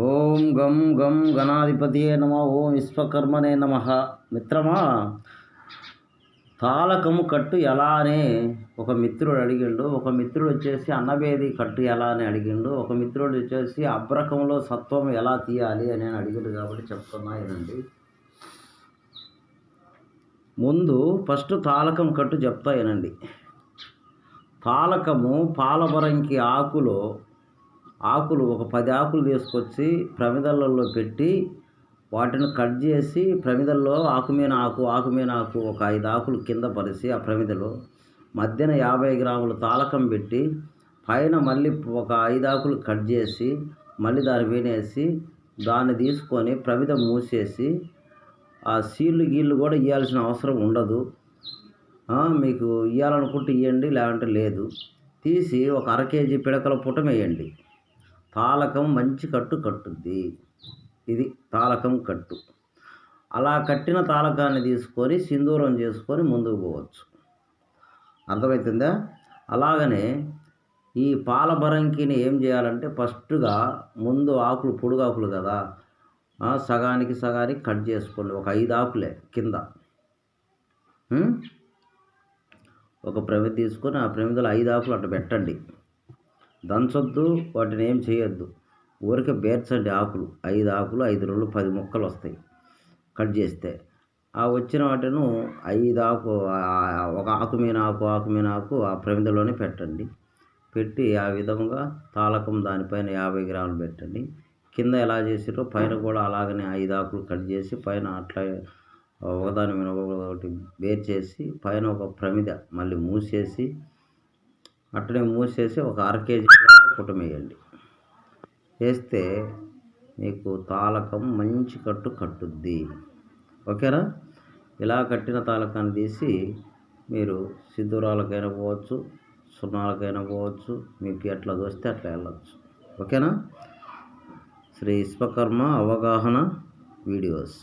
ఓం గం గం గణాధిపతియే నమ ఓం విశ్వకర్మనే నమ. మిత్రమా తాళకము కట్టు ఎలా అని ఒక మిత్రుడు అడిగిండు. ఒక మిత్రుడు వచ్చేసి అన్నవేది కట్టు ఎలా అని అడిగిండు. ఒక మిత్రుడు వచ్చేసి అబ్రకంలో సత్వం ఎలా తీయాలి అని నేను అడిగిండు కాబట్టి చెప్తున్నా వినండి. ముందు ఫస్ట్ తాళకం కట్టు చెప్తా వినండి. తాళకము పాలబరంకి ఆకులో ఆకులు ఒక పది ఆకులు తీసుకొచ్చి ప్రమిదలలో పెట్టి వాటిని కట్ చేసి ప్రమిదల్లో ఆకు మీద ఆకు ఆకుమీన ఆకు ఒక ఐదు ఆకులు కింద పరిచి ఆ ప్రమిదలో మధ్యన యాభై గ్రాములు తాలకం పెట్టి పైన మళ్ళీ ఒక ఐదు ఆకులు కట్ చేసి మళ్ళీ దాన్ని మీద దాన్ని తీసుకొని ప్రమిద మూసేసి ఆ సీళ్ళు గీళ్ళు కూడా ఇవ్వాల్సిన అవసరం ఉండదు. మీకు ఇవ్వాలనుకుంటే ఇవ్వండి లేదంటే లేదు. తీసి ఒక అర కేజీ పిడకల పుటం వేయండి. తాళకం మంచి కట్టు కట్టుద్ది. ఇది తాళకం కట్టు. అలా కట్టిన తాళకాన్ని తీసుకొని సింధూరం చేసుకొని ముందుకు పోవచ్చు. అర్థమవుతుందా అలాగనే ఈ పాల బరంకిని ఏం చేయాలంటే ఫస్ట్గా ముందు ఆకులు పొడుగాకులు కదా ఆ, సగానికి సగానికి కట్ చేసుకోండి. ఒక ఐదు ఆకులే కింద. ఒక ప్రమిద తీసుకొని ఆ ప్రమిదలో ఐదు ఆకులు అట్లా పెట్టండి. దంచొద్దు వాటిని ఏం చేయొద్దు. ఊరికే బేర్చండి ఆకులు. ఐదు ఆకులు ఐదు రెండు పది ముక్కలు వస్తాయి కట్ చేస్తే. ఆ వచ్చిన వాటిను ఐదు ఆకు ఒక ఆకు మీన ఆకు ఆకు మీన ఆకు ఆ ప్రమిదలోనే పెట్టండి. పెట్టి ఆ విధంగా తాళకం దానిపైన యాభై గ్రాములు పెట్టండి. కింద ఎలా చేసిరో పైన కూడా అలాగనే ఐదు ఆకులు కట్ చేసి పైన అట్లా ఒకదాని మీద ఒకటి బేర్ చేసి పైన ఒక ప్రమిద మళ్ళీ మూసేసి అట్లనే మూసేసి ఒక అర కేజీ పుటం వేయండి వేస్తే మీకు తాలకం మంచి కట్టు కట్టుద్ది. ఓకేనా? ఇలా కట్టిన తాలకాన్ని తీసి మీరు సిద్ధూరాలకైనా పోవచ్చు సున్నాలకైనా పోవచ్చు మీకు ఎట్లా దోస్తే అట్లా వెళ్ళచ్చు. ఓకేనా? శ్రీ విశ్వకర్మ అవగాహన వీడియోస్.